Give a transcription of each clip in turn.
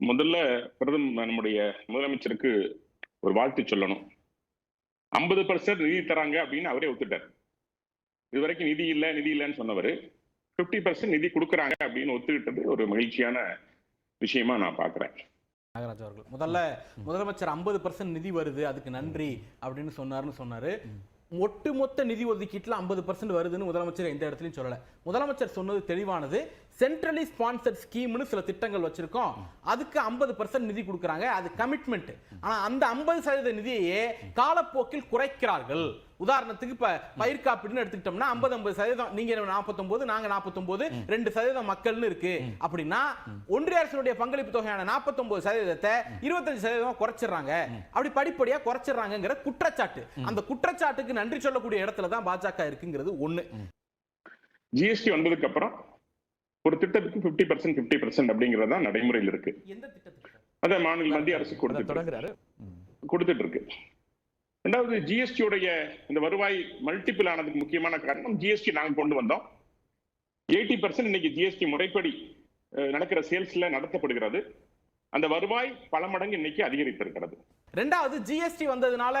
முதல்ல பிரதம நம்முடைய முதலமைச்சருக்கு ஒரு வாழ்த்து சொல்லணும். ஐம்பது பர்சன்ட் நிதி தராங்க அப்படின்னு அவரே ஒத்துட்டார். இது வரைக்கும் நிதி இல்லை நிதி இல்லைன்னு சொன்னவர். ஃபிஃப்டி பர்சன்ட் நிதி கொடுக்குறாங்க அப்படின்னு ஒத்துக்கிட்டது ஒரு மகிழ்ச்சியான விஷயமா நான் பார்க்குறேன் நாகராஜ் அவர்கள் முதல்ல முதலமைச்சர் ஐம்பது பர்சன்ட் நிதி வருது அதுக்கு நன்றி அப்படின்னு சொன்னாருன்னு சொன்னாரு. ஒட்டுமொத்த நிதி ஒதுக்கீட்டில் ஐம்பது பர்சன்ட் வருதுன்னு முதலமைச்சர் எந்த இடத்துலையும் சொல்லலை. முதலமைச்சர் சொன்னது தெளிவானது. சென்ட்ரலி ஸ்பான்சர் ஸ்கீம்னு சில திட்டங்கள் வச்சிருக்கோம். அதுக்கு ஐம்பது பர்சன்ட் நிதி கொடுக்குறாங்க. அது கமிட்மெண்ட் ஆனால் அந்த ஐம்பது சதவீத நிதியையே காலப்போக்கில் குறைக்கிறார்கள். உதாரணத்துக்கு இப்ப பயிர் காப்பீடுன்னு எடுத்துக்கிட்டோம்னா ஐம்பது ஐம்பது சதவீதம். நீங்க நாற்பத்தொன்பது நாங்க நாற்பத்தொன்பது ரெண்டு சதவீதம் மக்கள்னு இருக்கு. அப்படின்னா ஒன்றிய அரசுடைய பங்களிப்பு தொகையான நாற்பத்தொன்பது சதவீதத்தை இருபத்தஞ்சு சதவீதம் குறைச்சிடுறாங்க. அப்படி படிப்படியா குறைச்சிடுறாங்கிற குற்றச்சாட்டு. அந்த குற்றச்சாட்டுக்கு நன்றி சொல்லக்கூடிய இடத்துல தான் பாஜக இருக்குங்கிறது ஒண்ணு. ஜிஎஸ்டி வந்ததுக்கு அப்புறம் ஒரு திட்டத்துக்கு ஃபிஃப்டி பர்சன்ட் ஃபிஃப்டி பர்சன்ட் அப்படிங்கிறது தான் நடைமுறையில் இருக்கு. எந்த திட்டத்துக்கு? அதை மாநில மத்திய அரசு அதை கொடுத்துட்டு இருக்கு. தொடங்குறாரு ம். கொடுத்துட்டு இருக்கு ரெண்டாவது ஜிஎஸ்டி உடைய இந்த வருவாய் மல்டிபிள் ஆனதுக்கு முக்கியமான காரணம் ஜிஎஸ்டி நாங்க கொண்டு வந்தோம். எயிட்டி பர்சன்ட் இன்னைக்கு ஜிஎஸ்டி முறைப்படி நடக்கிற சேல்ஸ்ல நடத்தப்படுகிறது. அந்த வருவாய் பல மடங்கு இன்னைக்கு அதிகரித்திருக்கிறது. ரெண்டாவது ஜிஎஸ்டி வந்ததுனால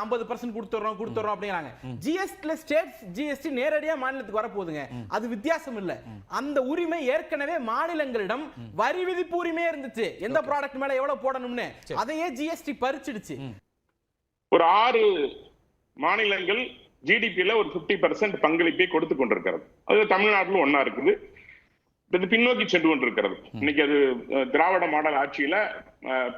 ஐம்பது பர்சன்ட் கொடுத்துறோம் கொடுத்துறோம் அப்படிங்கிறாங்க. ஜிஎஸ்டில ஸ்டேட் ஜிஎஸ்டி நேரடியா மாநிலத்துக்கு வரப்போகுதுங்க. அது வித்தியாசம் இல்ல. அந்த உரிமை ஏற்கனவே மாநிலங்களிடம் வரி விதிப்பு உரிமையே இருந்துச்சு. எந்த ப்ராடக்ட் மேல எவ்வளவு போடணும்னு. அதையே ஜிஎஸ்டி பறிச்சிடுச்சு. ஒரு ஆறு மாநிலங்கள் ஜிடிபியில ஒரு 50% பர்சன்ட் பங்களிப்பை கொடுத்து கொண்டிருக்கிறது. அது தமிழ்நாட்டிலும் ஒன்னா இருக்குது. இது பின்னோக்கி சென்று கொண்டிருக்கிறது. இன்னைக்கு அது திராவிட மாடல் ஆட்சியில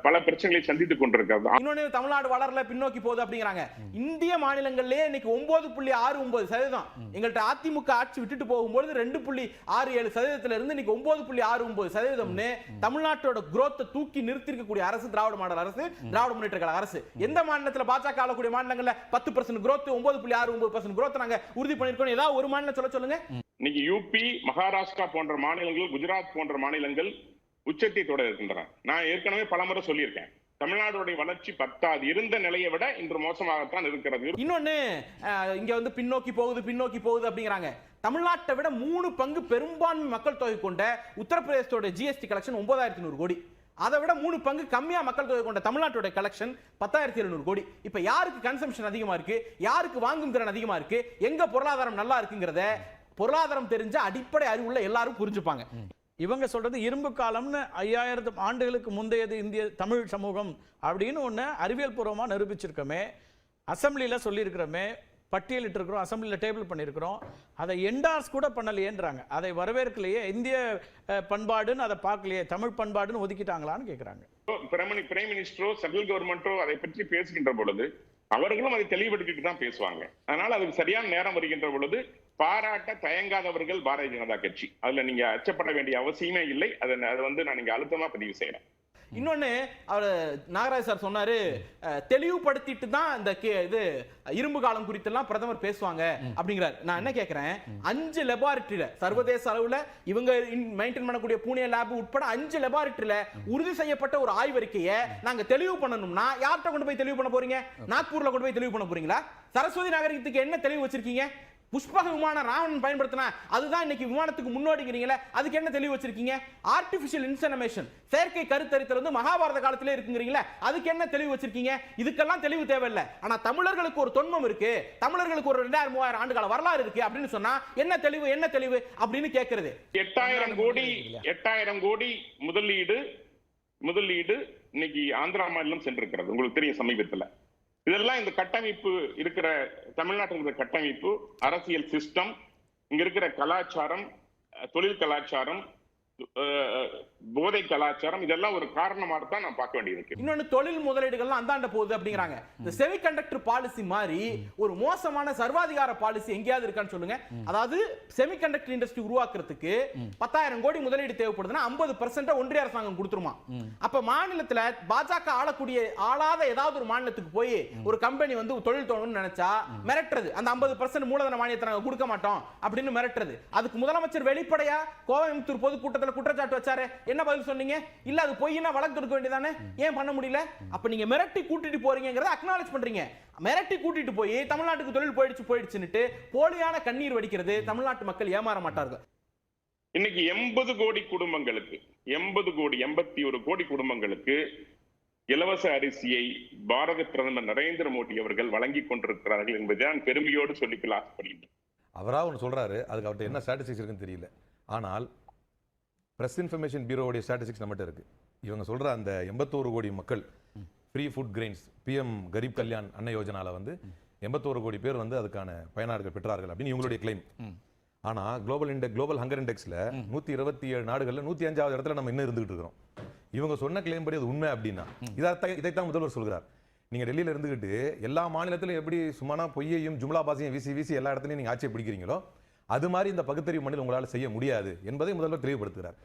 பல பிரச்சனைகளை சந்தித்துக் கொண்டிருக்கிறது. இன்னொன்னு தமிழ்நாடு வளரல பின்னோக்கி போகுது அப்படிங்கிறாங்க. இந்திய மாநிலங்கள்லயே இன்னைக்கு ஒன்பது புள்ளி ஆறு ஒன்பது சதவீதம். எங்கள்கிட்ட அதிமுக ஆட்சி விட்டுட்டு போகும்போது ரெண்டு புள்ளி ஆறு ஏழு சதவீதத்துல இருந்து இன்னைக்கு ஒன்பது புள்ளி ஆறு ஒன்பது சதவீதம்னு தமிழ்நாட்டோட growth தூக்கி நிறுத்திருக்கக்கூடிய அரசு திராவிட மாடல் அரசு திராவிட முன்னேற்ற கழக அரசு. எந்த மாநிலத்துல பாஜக ஆளக்கூடிய மாநிலங்கள்ல பத்து பர்சன்ட் growth ஒன்பது புள்ளி ஆறு ஒன்பது பர்சன்ட் growth நாங்க உறுதி பண்ணிருக்கோம் ஏதாவது ஒரு மாநிலம் சொல்ல சொல்லுங்க. இன்னைக்கு யூபி மகாராஷ்டிரா போன்ற மாநிலங்கள் குஜராத் போன்ற மாநிலங்கள் உச்சத்தை தொட இருக்கின்றன. நான் ஏற்கனவே பலமுறை சொல்லியிருக்கேன். தமிழ்நாடுடைய வளர்ச்சி பத்தாது. இருந்த நிலையை விட இன்று மோசமாகத்தான் இருக்கிறது. இன்னொன்னு இங்க வந்து பின்னோக்கி போகுது பின்னோக்கி போகுது அப்படிங்கிறாங்க. தமிழ்நாட்டை விட மூணு பங்கு பெரும்பான்மை மக்கள் தொகை கொண்ட உத்தரப்பிரதேசத்தோட ஜிஎஸ்டி கலெக்ஷன் ஒன்பதாயிரத்தி நூறு கோடி. அதை விட மூணு பங்கு கம்மியா மக்கள் தொகை கொண்ட தமிழ்நாட்டோட கலெக்ஷன் பத்தாயிரத்தி எழுநூறு கோடி. இப்ப யாருக்கு கன்சம்ஷன் அதிகமா இருக்கு? யாருக்கு வாங்கும் திறன் அதிகமா இருக்கு? எங்க பொருளாதாரம் நல்லா இருக்குங்கிறத பொருளாதாரம் தெரிஞ்ச அடிப்படை அறிவுள்ள எல்லாரும் புரிஞ்சுப்பாங்க. இவங்க சொல்றது இரும்பு காலம்னு ஐயாயிரத்து ஆண்டுகளுக்கு முந்தையது இந்திய தமிழ் சமூகம் அப்படின்னு ஒன்று அறிவியல் பூர்வமா நிரூபிச்சிருக்கோமே. அசம்பிளியில் சொல்லியிருக்கிறோமே பட்டியலிட்டு இருக்கிறோம் டேபிள் பண்ணியிருக்கிறோம். அதை என்டார்ஸ் கூட பண்ணலையேன்றாங்க. அதை வரவேற்கலையே இந்திய பண்பாடுன்னு அதை பார்க்கலையே தமிழ் பண்பாடுன்னு ஒதுக்கிட்டாங்களான்னு கேட்குறாங்க பிரைம் மினிஸ்டரோ சென்ட்ரல் கவர்மெண்ட்டோ அதை பற்றி பேசுகின்ற பொழுது அவர்களும் அதை தெளிவுபடுத்திட்டு தான் பேசுவாங்க. அதனால அதுக்கு சரியான நேரம் வருகின்ற பொழுது பாராட்ட தயங்காதவர்கள் பாரதிய ஜனதா கட்சி. அதுல நீங்க அச்சப்பட வேண்டிய அவசியமே இல்லை. அதை அதை வந்து நான் இங்க அழுத்தமா பதிவு செய்யறேன் இன்னொன்னு அவர் நாகராஜ் சார் சொன்னாரு அஹ், தெளிவுபடுத்திட்டு தான் இந்த கே- இது இரும்பு காலம் குறித்தெல்லாம் பிரதமர் பேசுவாங்க அப்படிங்கிறார். நான் என்ன கேட்கிறேன் அஞ்சு லெபார்டரியில சர்வதேச அளவுல இவங்க மெயின்டைன் பண்ணக்கூடிய பூனே லேப் உட்பட அஞ்சு லெபார்டரியில உறுதி செய்யப்பட்ட ஒரு ஆய்வறிக்கையை நாங்க தெளிவு பண்ணணும்னா யார்கிட்ட கொண்டு போய் தெளிவு பண்ண போறீங்க? நாக்பூர்ல கொண்டு போய் தெளிவு பண்ண போறீங்களா? சரஸ்வதி நாகரிகத்துக்கு என்ன தெளிவு வச்சிருக்கீங்க? புஷ்பக விமானம் ராவணன் பயன்படுத்தினா அதுதான் இன்னைக்கு விமானத்துக்கு முன்னோடிங்கிறீங்களே அதுக்கு என்ன தெளிவு வச்சிருக்கீங்க? ஆர்டிபிஷியல் இன்சனமேஷன் செயற்கை கருத்தரித்தல் வந்து மகாபாரத காலத்திலே இருக்குங்கிறீங்களே அதுக்கு என்ன தெளிவு வச்சிருக்கீங்க? இதுக்கெல்லாம் தெளிவு தேவையில்லை. ஆனா தமிழர்களுக்கு ஒரு தொன்மம் இருக்கு தமிழர்களுக்கு ஒரு ரெண்டாயிரம் மூவாயிரம் ஆண்டு கால வரலாறு இருக்கு அப்படின்னு சொன்னா என்ன தெளிவு என்ன தெளிவு அப்படின்னு கேட்கறது எட்டாயிரம் கோடி எட்டாயிரம் கோடி முதலீடு முதலீடு இன்னைக்கு ஆந்திரா மாநிலம் சென்றிருக்கிறது உங்களுக்கு தெரியும் சமீபத்தில். இதெல்லாம் இந்த கட்டமைப்பு இருக்கிற தமிழ்நாட்டில் இருக்கிற கட்டமைப்பு அரசியல் சிஸ்டம் இங்க இருக்கிற கலாச்சாரம் தொழில் கலாச்சாரம் போதை கலாச்சாரம் இதெல்லாம் ஒரு காரணமாக தான் நான் பார்க்க வேண்டியிருக்கு இன்னொன்னு தொழில் முதலீடுகள்லாம் அந்தாண்ட போகுது அப்படிங்கிறாங்க. இந்த செமிகண்டக்டர் பாலிசி மாதிரி ஒரு மோசமான சர்வாதிகார பாலிசி எங்கேயாவது இருக்கான்னு சொல்லுங்க. அதாவது செமிகண்டக்டர் இண்டஸ்ட்ரி உருவாக்குறதுக்கு பத்தாயிரம் கோடி முதலீடு தேவைப்படுதுன்னா ஐம்பது பர்சன்ட் ஒன்றிய அரசாங்கம் கொடுத்துருமா? அப்ப மாநிலத்துல பாஜக ஆளக்கூடிய ஆளாத ஏதாவது ஒரு மாநிலத்துக்கு போய் ஒரு கம்பெனி வந்து தொழில் தொடங்கணும்னு நினைச்சா மிரட்டுறது. அந்த ஐம்பது பர்சன்ட் மூலதன மானியத்தை நாங்க கொடுக்க மாட்டோம் அப்படின்னு மிரட்டுறது. அதுக்கு முதலமைச்சர் வெளிப்படையா கோயம்புத்தூர் பொதுக்கூட்டத்தில் குற்றச்சாட்டு வச்சாரு. என்ன பதில் சொன்னீங்க? இல்ல அது பொய்னா வழக்கு தொடுக்க வேண்டியதானே ஏன் பண்ண முடியல? அப்ப நீங்க மிரட்டி கூட்டிட்டு போறீங்கிறத அக்னாலேஜ் பண்றீங்க. மிரட்டி கூட்டிட்டு போய் தமிழ்நாட்டுக்கு தொழில் போயிடுச்சு போயிடுச்சுன்னுட்டு போலியான கண்ணீர் வடிக்கிறது தமிழ்நாட்டு மக்கள் ஏமாற மாட்டார்கள். இன்னைக்கு எண்பது கோடி குடும்பங்களுக்கு எண்பது கோடி எண்பத்தி ஒரு கோடி குடும்பங்களுக்கு இலவச அரிசியை பாரத பிரதமர் நரேந்திர மோடி அவர்கள் வழங்கி கொண்டிருக்கிறார்கள் என்பதை நான் பெருமையோடு சொல்லிக்கொள்ள ஆசைப்படுகின்றேன் அவரா ஒன்று சொல்றாரு அதுக்கு அவர்கிட்ட என்ன இருக்குன்னு தெரியல. ஆனால் பிரஸ் இன்ஃபர்மேஷன் பியூரோவுடைய ஸ்டாட்டிஸ்டிக்ஸ் நம்மகிட்ட இருக்கு. இவங்க சொல்ற அந்த எண்பத்தோரு கோடி மக்கள் free food grains PM Garib Kalyan Anna யோஜனால வந்து எண்பத்தோரு கோடி பேர் வந்து அதுக்கான பயனாளர்கள் பெற்றார்கள் அப்படின்னு இவங்களுடைய கிளைம் ஆனா குளோபல் இண்டெக் குளோபல் ஹங்கர் இண்டெக்ஸ்ல நூத்தி இருபத்தி ஏழு நாடுகள்ல நூத்தி அஞ்சாவது இடத்துல நம்ம இன்னும் இருந்துகிட்டு இருக்கிறோம். இவங்க சொன்ன கிளைம் படி அது உண்மை அப்படின்னா இதைத்தான் இதைத்தான் முதல்வர் சொல்கிறார் நீங்க டெல்லியில இருந்துகிட்டு எல்லா மாநிலத்திலும் எப்படி சும்மானா பொய்யையும் ஜும்லா பாசையும் வீசி வீசி எல்லா இடத்துலையும் நீங்க ஆட்சியை பிடிக்கிறீங்களோ அது மாதிரி இந்த பகுத்தறிவு மண்ணில் உங்களால் செய்ய முடியாது என்பதை முதல்வர் தெளிவுபடுத்துகிறார்.